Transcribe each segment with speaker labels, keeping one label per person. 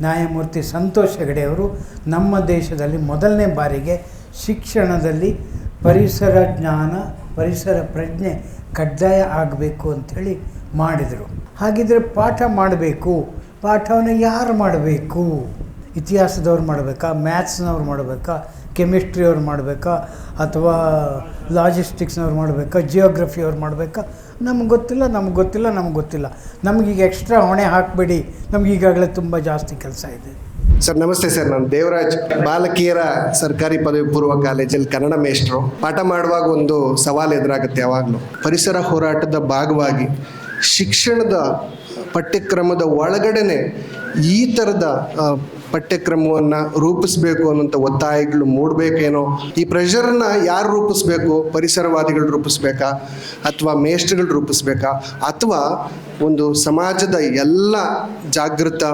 Speaker 1: ನ್ಯಾಯಮೂರ್ತಿ ಸಂತೋಷ್ ಹೆಗಡೆಯವರು ನಮ್ಮ ದೇಶದಲ್ಲಿ ಮೊದಲನೇ ಬಾರಿಗೆ ಶಿಕ್ಷಣದಲ್ಲಿ ಪರಿಸರ ಜ್ಞಾನ, ಪರಿಸರ ಪ್ರಜ್ಞೆ ಕಡ್ಡಾಯ ಆಗಬೇಕು ಅಂಥೇಳಿ ಮಾಡಿದರು. ಹಾಗಿದ್ರೆ ಪಾಠ ಮಾಡಬೇಕು. ಪಾಠವನ್ನು ಯಾರು ಮಾಡಬೇಕು? ಇತಿಹಾಸದವ್ರು ಮಾಡಬೇಕಾ? ಮ್ಯಾಥ್ಸ್ನವ್ರು ಮಾಡಬೇಕಾ? ಕೆಮಿಸ್ಟ್ರಿಯವ್ರು ಮಾಡಬೇಕಾ, ಅಥವಾ ಲಾಜಿಸ್ಟಿಕ್ಸ್ನವ್ರು ಮಾಡಬೇಕಾ ಜಿಯೋಗ್ರಫಿ ಅವ್ರು ಮಾಡಬೇಕಾ? ನಮ್ಗೆ ಗೊತ್ತಿಲ್ಲ ನಮ್ಗೆ ಗೊತ್ತಿಲ್ಲ ನಮ್ಗೆ ಗೊತ್ತಿಲ್ಲ. ನಮಗೀಗ ಎಕ್ಸ್ಟ್ರಾ ಹೊಣೆ ಹಾಕಬೇಡಿ. ನಮ್ಗೆ ಈಗಾಗಲೇ ತುಂಬ ಜಾಸ್ತಿ ಕೆಲಸ ಇದೆ.
Speaker 2: ಸರ್, ನಮಸ್ತೆ ಸರ್. ನಾನು ದೇವರಾಜ್, ಬಾಲಕಿಯರ ಸರ್ಕಾರಿ ಪದವಿ ಪೂರ್ವ ಕಾಲೇಜಲ್ಲಿ ಕನ್ನಡ ಮೇಷ್ಟ್ರು. ಪಾಠ ಮಾಡುವಾಗ ಒಂದು ಸವಾಲು ಎದುರಾಗುತ್ತೆ ಯಾವಾಗಲೂ. ಪರಿಸರ ಹೋರಾಟದ ಭಾಗವಾಗಿ, ಶಿಕ್ಷಣದ ಪಠ್ಯಕ್ರಮದ ಒಳಗಡೆನೆ ಈ ಥರದ ಪಠ್ಯಕ್ರಮವನ್ನು ರೂಪಿಸಬೇಕು ಅನ್ನುವಂಥ ಒತ್ತಾಯಗಳು ಮೂಡಬೇಕೇನೋ? ಈ ಪ್ರೆಷರನ್ನು ಯಾರು ರೂಪಿಸ್ಬೇಕು? ಪರಿಸರವಾದಿಗಳು ರೂಪಿಸ್ಬೇಕಾ? ಅಥವಾ ಮೇಷ್ಟ್ರುಗಳು ರೂಪಿಸ್ಬೇಕಾ? ಅಥವಾ ಒಂದು ಸಮಾಜದ ಎಲ್ಲ ಜಾಗೃತ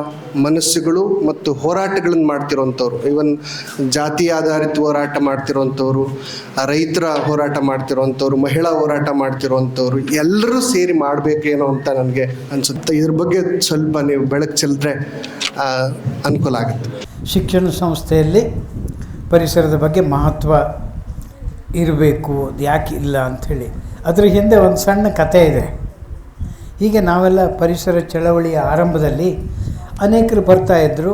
Speaker 2: ಮನಸ್ಸುಗಳು ಮತ್ತು ಹೋರಾಟಗಳನ್ನು ಮಾಡ್ತಿರೋಂಥವ್ರು. ಇವನ್ ಜಾತಿ ಆಧಾರಿತ ಹೋರಾಟ ಮಾಡ್ತಿರೋಂಥವ್ರು, ರೈತರ ಹೋರಾಟ ಮಾಡ್ತಿರೋಂಥವ್ರು, ಮಹಿಳಾ ಹೋರಾಟ ಮಾಡ್ತಿರೋಂಥವ್ರು, ಎಲ್ಲರೂ ಸೇರಿ ಮಾಡಬೇಕೇನೋ ಅಂತ ನನಗೆ ಅನಿಸುತ್ತೆ. ಇದ್ರ ಬಗ್ಗೆ ಸ್ವಲ್ಪ ನೀವು ಬೆಳಕು ಚೆಲ್ಲಿದ್ರೆ ಅನುಕೂಲ ಆಗುತ್ತೆ.
Speaker 1: ಶಿಕ್ಷಣ ಸಂಸ್ಥೆಯಲ್ಲಿ ಪರಿಸರದ ಬಗ್ಗೆ ಮಹತ್ವ ಇರಬೇಕು. ಅದು ಯಾಕೆ ಇಲ್ಲ ಅಂಥೇಳಿ ಅದ್ರ ಹಿಂದೆ ಒಂದು ಸಣ್ಣ ಕತೆ ಇದೆ. ಹೀಗೆ ನಾವೆಲ್ಲ ಪರಿಸರ ಚಳವಳಿಯ ಆರಂಭದಲ್ಲಿ ಅನೇಕರು ಬರ್ತಾಯಿದ್ರು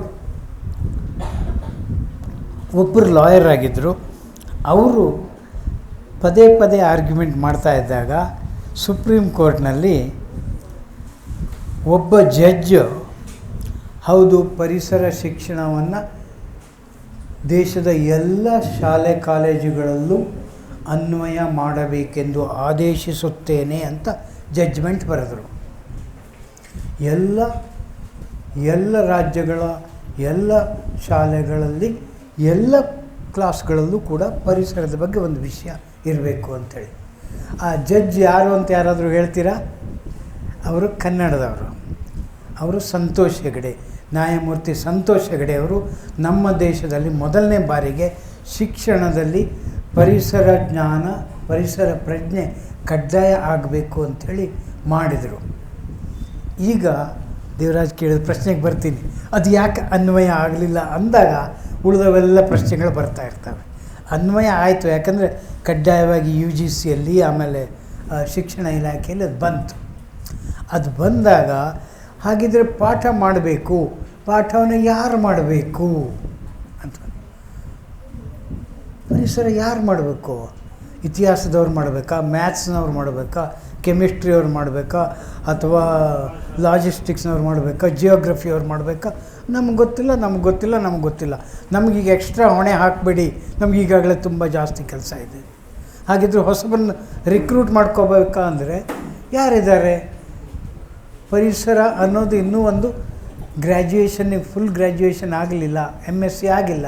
Speaker 1: ಒಬ್ಬರು ಲಾಯರ್ ಆಗಿದ್ದರು ಅವರು ಪದೇ ಪದೇ ಆರ್ಗ್ಯುಮೆಂಟ್ ಮಾಡ್ತಾ ಇದ್ದಾಗ ಸುಪ್ರೀಂ ಕೋರ್ಟ್ನಲ್ಲಿ ಒಬ್ಬ ಜಡ್ಜ್ ಹೌದು ಪರಿಸರ ಶಿಕ್ಷಣವನ್ನು ದೇಶದ ಎಲ್ಲ ಶಾಲೆ ಕಾಲೇಜುಗಳಲ್ಲೂ ಅನ್ವಯ ಮಾಡಬೇಕೆಂದು ಆದೇಶಿಸುತ್ತೇನೆ ಅಂತ ಜಡ್ಜ್ಮೆಂಟ್ ಬರೆದರು. ಎಲ್ಲ ಎಲ್ಲ ರಾಜ್ಯಗಳ, ಎಲ್ಲ ಶಾಲೆಗಳಲ್ಲಿ, ಎಲ್ಲ ಕ್ಲಾಸ್ಗಳಲ್ಲೂ ಕೂಡ ಪರಿಸರದ ಬಗ್ಗೆ ಒಂದು ವಿಷಯ ಇರಬೇಕು ಅಂಥೇಳಿ ಆ ಜಡ್ಜ್ ಯಾರು ಅಂತ ಯಾರಾದರೂ ಹೇಳ್ತೀರಾ? ಅವರು ಕನ್ನಡದವರು. ಅವರು ಸಂತೋಷ್ ಹೆಗಡೆ, ನ್ಯಾಯಮೂರ್ತಿ ಸಂತೋಷ್ ಹೆಗಡೆ ಅವರು ನಮ್ಮ ದೇಶದಲ್ಲಿ ಮೊದಲನೇ ಬಾರಿಗೆ ಶಿಕ್ಷಣದಲ್ಲಿ ಪರಿಸರ ಜ್ಞಾನ, ಪರಿಸರ ಪ್ರಜ್ಞೆ ಕಡ್ಡಾಯ ಆಗಬೇಕು ಅಂಥೇಳಿ ಮಾಡಿದರು. ಈಗ ದೇವರಾಜ್ ಕೇಳಿದ ಪ್ರಶ್ನೆಗೆ ಬರ್ತೀನಿ. ಅದು ಯಾಕೆ ಅನ್ವಯ ಆಗಲಿಲ್ಲ ಅಂದಾಗ ಉಳಿದವೆಲ್ಲ ಪ್ರಶ್ನೆಗಳು ಬರ್ತಾ ಇರ್ತವೆ. ಅನ್ವಯ ಆಯಿತು, ಯಾಕಂದರೆ ಕಡ್ಡಾಯವಾಗಿ ಯು ಜಿ ಸಿಯಲ್ಲಿ ಆಮೇಲೆ ಶಿಕ್ಷಣ ಇಲಾಖೆಯಲ್ಲಿ ಅದು ಬಂತು. ಅದು ಬಂದಾಗ ಹಾಗಿದ್ರೆ ಪಾಠ ಮಾಡಬೇಕು, ಪಾಠವನ್ನು ಯಾರು ಮಾಡಬೇಕು ಅಂತ. ಪರಿಸರ ಯಾರು ಮಾಡಬೇಕು? ಇತಿಹಾಸದವ್ರು ಮಾಡಬೇಕಾ? ಮ್ಯಾಥ್ಸ್ನವ್ರು ಮಾಡಬೇಕಾ? ಕೆಮಿಸ್ಟ್ರಿಯವ್ರು ಮಾಡಬೇಕಾ ಅಥವಾ ಲಾಜಿಸ್ಟಿಕ್ಸ್ನವ್ರು ಮಾಡಬೇಕಾ, ಜಿಯೋಗ್ರಫಿಯವ್ರು ಮಾಡಬೇಕಾ? ನಮ್ಗೆ ಗೊತ್ತಿಲ್ಲ ನಮ್ಗೆ ಗೊತ್ತಿಲ್ಲ ನಮ್ಗೆ ಗೊತ್ತಿಲ್ಲ. ನಮಗೀಗ ಎಕ್ಸ್ಟ್ರಾ ಹೊಣೆ ಹಾಕಬೇಡಿ. ನಮ್ಗೆ ಈಗಾಗಲೇ ತುಂಬ ಜಾಸ್ತಿ ಕೆಲಸ ಇದೆ. ಹಾಗಿದ್ರೆ ಹೊಸಬನ್ನ ರಿಕ್ರೂಟ್ ಮಾಡ್ಕೋಬೇಕಾ ಅಂದರೆ ಯಾರಿದ್ದಾರೆ? ಪರಿಸರ ಅನ್ನೋದು ಇನ್ನೂ ಒಂದು ಗ್ರ್ಯಾಜುಯೇಷನ್ನಿಗೆ ಫುಲ್ ಗ್ರ್ಯಾಜುಯೇಷನ್ ಆಗಲಿಲ್ಲ ಎಂ ಎಸ್ ಸಿ ಆಗಿಲ್ಲ.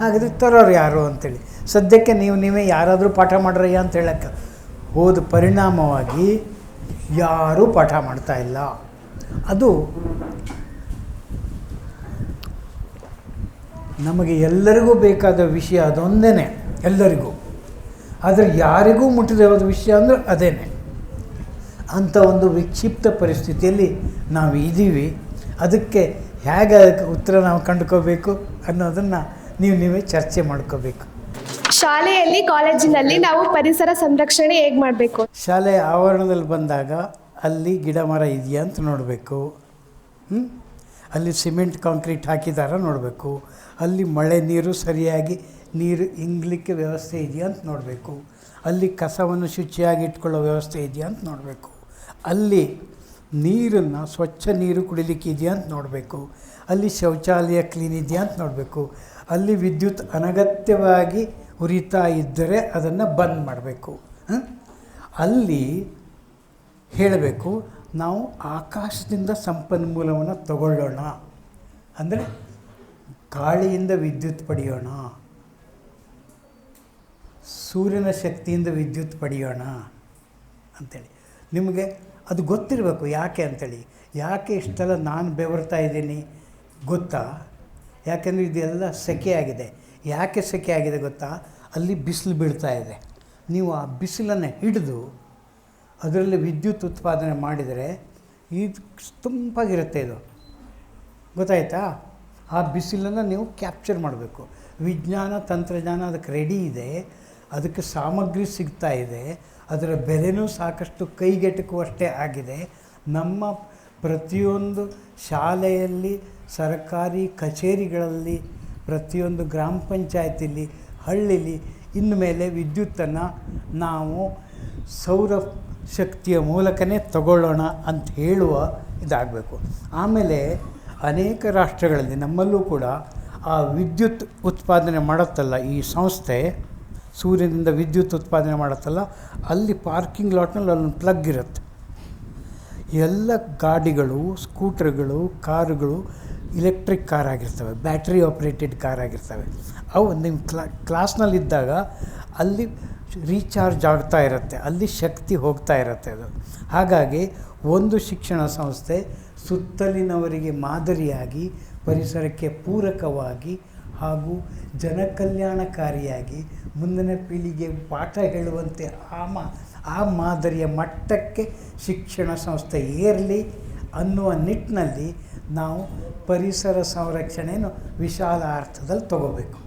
Speaker 1: ಹಾಗಿದ್ರೆ ತರೋರು ಯಾರು ಅಂತೇಳಿ. ಸದ್ಯಕ್ಕೆ ನೀವು, ನೀವೇ ಯಾರಾದರೂ ಪಾಠ ಮಾಡ್ರಯ್ಯ ಅಂತ ಹೇಳಕ್ಕೆ. ಹೋದ ಪರಿಣಾಮವಾಗಿ ಯಾರೂ ಪಾಠ ಮಾಡ್ತಾ ಇಲ್ಲ. ಅದು ನಮಗೆ ಎಲ್ಲರಿಗೂ ಬೇಕಾದ ವಿಷಯ ಅದೊಂದೇ ಎಲ್ಲರಿಗೂ. ಆದರೆ ಯಾರಿಗೂ ಮುಟ್ಟಿದವಾದ ವಿಷಯ ಅಂದರೆ ಅದೇನೆ. ಅಂಥ ಒಂದು ವಿಕ್ಷಿಪ್ತ ಪರಿಸ್ಥಿತಿಯಲ್ಲಿ ನಾವು ಇದ್ದೀವಿ. ಅದಕ್ಕೆ ಹೇಗೆ ಉತ್ತರ ನಾವು ಕಂಡುಕೋಬೇಕು ಅನ್ನೋದನ್ನು ನೀವು ನೀವೇ ಚರ್ಚೆ ಮಾಡ್ಕೋಬೇಕು
Speaker 3: ಶಾಲೆಯಲ್ಲಿ, ಕಾಲೇಜಿನಲ್ಲಿ ನಾವು ಪರಿಸರ ಸಂರಕ್ಷಣೆ ಹೇಗೆ ಮಾಡಬೇಕು?
Speaker 1: ಶಾಲೆ ಆವರಣದಲ್ಲಿ ಬಂದಾಗ ಅಲ್ಲಿ ಗಿಡ ಮರ ಇದೆಯಾ ಅಂತ ನೋಡಬೇಕು? ಅಲ್ಲಿ ಸಿಮೆಂಟ್, ಕಾಂಕ್ರೀಟ್ ಹಾಕಿದಾರ ನೋಡಬೇಕು. ಅಲ್ಲಿ ಮಳೆ ನೀರು ಸರಿಯಾಗಿ ನೀರು ಇಂಗ್ಲಿಕ್ಕೆ ವ್ಯವಸ್ಥೆ ಇದೆಯಾ ಅಂತ ನೋಡಬೇಕು. ಅಲ್ಲಿ ಕಸವನ್ನು ಶುಚಿಯಾಗಿ ಇಟ್ಕೊಳ್ಳೋ ವ್ಯವಸ್ಥೆ ಇದೆಯಾ ಅಂತ ನೋಡಬೇಕು. ಅಲ್ಲಿ ನೀರನ್ನು, ಸ್ವಚ್ಛ ನೀರು ಕುಡಿಲಿಕ್ಕೆ ಇದೆಯಾ ಅಂತ ನೋಡಬೇಕು. ಅಲ್ಲಿ ಶೌಚಾಲಯ ಕ್ಲೀನ್ ಇದೆಯಾ ಅಂತ ನೋಡಬೇಕು. ಅಲ್ಲಿ ವಿದ್ಯುತ್ ಅನಗತ್ಯವಾಗಿ ಉರಿತಾ ಇದ್ದರೆ ಅದನ್ನು ಬಂದ್ ಮಾಡಬೇಕು. ಅಲ್ಲಿ ಹೇಳಬೇಕು, ನಾವು ಆಕಾಶದಿಂದ ಸಂಪನ್ಮೂಲವನ್ನು ತಗೊಳ್ಳೋಣ. ಅಂದರೆ ಗಾಳಿಯಿಂದ ವಿದ್ಯುತ್ ಪಡೆಯೋಣ. ಸೂರ್ಯನ ಶಕ್ತಿಯಿಂದ ವಿದ್ಯುತ್ ಪಡೆಯೋಣ ಅಂಥೇಳಿ ನಿಮಗೆ ಅದು ಗೊತ್ತಿರಬೇಕು ಯಾಕೆ ಅಂಥೇಳಿ ಯಾಕೆ ಇಷ್ಟೆಲ್ಲ ನಾನು ಬೆವರ್ತಾ ಇದ್ದೀನಿ ಗೊತ್ತಾ? ಯಾಕೆಂದರೆ ಇದೆಲ್ಲ ಸೆಕೆ ಆಗಿದೆ. ಯಾಕೆ ಸೆಕೆ ಆಗಿದೆ ಗೊತ್ತಾ? ಅಲ್ಲಿ ಬಿಸಿಲು ಬೀಳ್ತಾ ಇದೆ. ನೀವು ಆ ಬಿಸಿಲನ್ನು ಹಿಡಿದು ಅದರಲ್ಲಿ ವಿದ್ಯುತ್ ಉತ್ಪಾದನೆ ಮಾಡಿದರೆ ಇದು ತಂಪಾಗಿರುತ್ತೆ ಇದು. ಗೊತ್ತಾಯ್ತಾ? ಆ ಬಿಸಿಲನ್ನು ನೀವು ಕ್ಯಾಪ್ಚರ್ ಮಾಡಬೇಕು. ವಿಜ್ಞಾನ, ತಂತ್ರಜ್ಞಾನ ಅದಕ್ಕೆ ರೆಡಿ ಇದೆ. ಅದಕ್ಕೆ ಸಾಮಗ್ರಿ ಸಿಗ್ತಾ ಇದೆ. ಅದರ ಬೆಲೆನೂ ಸಾಕಷ್ಟು ಕೈಗೆಟುಕುವಷ್ಟೇ ಆಗಿದೆ. ನಮ್ಮ ಪ್ರತಿಯೊಂದು ಶಾಲೆಯಲ್ಲಿ, ಸರ್ಕಾರಿ ಕಚೇರಿಗಳಲ್ಲಿ ಪ್ರತಿಯೊಂದು ಗ್ರಾಮ ಪಂಚಾಯತಿಲಿ, ಹಳ್ಳಿಲಿ ಮೇಲೆ ವಿದ್ಯುತ್ತನ್ನು ನಾವು ಸೌರ ಶಕ್ತಿಯ ಮೂಲಕನೇ ತಗೊಳ್ಳೋಣ ಅಂತ ಹೇಳುವ ಇದಾಗಬೇಕು. ಆಮೇಲೆ ಅನೇಕ ರಾಷ್ಟ್ರಗಳಲ್ಲಿ ನಮ್ಮಲ್ಲೂ ಕೂಡ ಆ ವಿದ್ಯುತ್ ಉತ್ಪಾದನೆ ಮಾಡುತ್ತಲ್ಲ ಈ ಸಂಸ್ಥೆ, ಸೂರ್ಯನಿಂದ ವಿದ್ಯುತ್ ಉತ್ಪಾದನೆ ಮಾಡುತ್ತಲ್ಲ, ಅಲ್ಲಿ ಪಾರ್ಕಿಂಗ್ ಲಾಟ್ನಲ್ಲಿ ಅಲ್ಲೊಂದು ಪ್ಲಗ್ ಇರುತ್ತೆ. ಎಲ್ಲ ಗಾಡಿಗಳು, ಸ್ಕೂಟರ್ಗಳು, ಕಾರುಗಳು ಇಲೆಕ್ಟ್ರಿಕ್ ಕಾರ್ ಆಗಿರ್ತವೆ ಬ್ಯಾಟ್ರಿ ಆಪ್ರೇಟೆಡ್ ಕಾರ್ ಆಗಿರ್ತವೆ. ಅವು ನಿಮ್ಮ ಕ್ಲಾ ಕ್ಲಾಸ್ನಲ್ಲಿದ್ದಾಗ ಅಲ್ಲಿ ರೀಚಾರ್ಜ್ ಆಗ್ತಾ ಇರುತ್ತೆ, ಅಲ್ಲಿ ಶಕ್ತಿ ಹೋಗ್ತಾ ಇರುತ್ತೆ ಅದು. ಹಾಗಾಗಿ ಒಂದು ಶಿಕ್ಷಣ ಸಂಸ್ಥೆ ಸುತ್ತಲಿನವರಿಗೆ ಮಾದರಿಯಾಗಿ, ಪರಿಸರಕ್ಕೆ ಪೂರಕವಾಗಿ ಹಾಗೂ ಜನಕಲ್ಯಾಣಕಾರಿಯಾಗಿ ಮುಂದಿನ ಪೀಳಿಗೆ ಪಾಠ ಹೇಳುವಂತೆ ಆ ಮಾ ಆ ಮಾದರಿಯ ಮಟ್ಟಕ್ಕೆ ಶಿಕ್ಷಣ ಸಂಸ್ಥೆ ಏರಲಿ ಅನ್ನುವ ನಿಟ್ಟಿನಲ್ಲಿ ನಾವು ಪರಿಸರ ಸಂರಕ್ಷಣೆಯನ್ನು ವಿಶಾಲ ಅರ್ಥದಲ್ಲಿ ತಗೋಬೇಕು.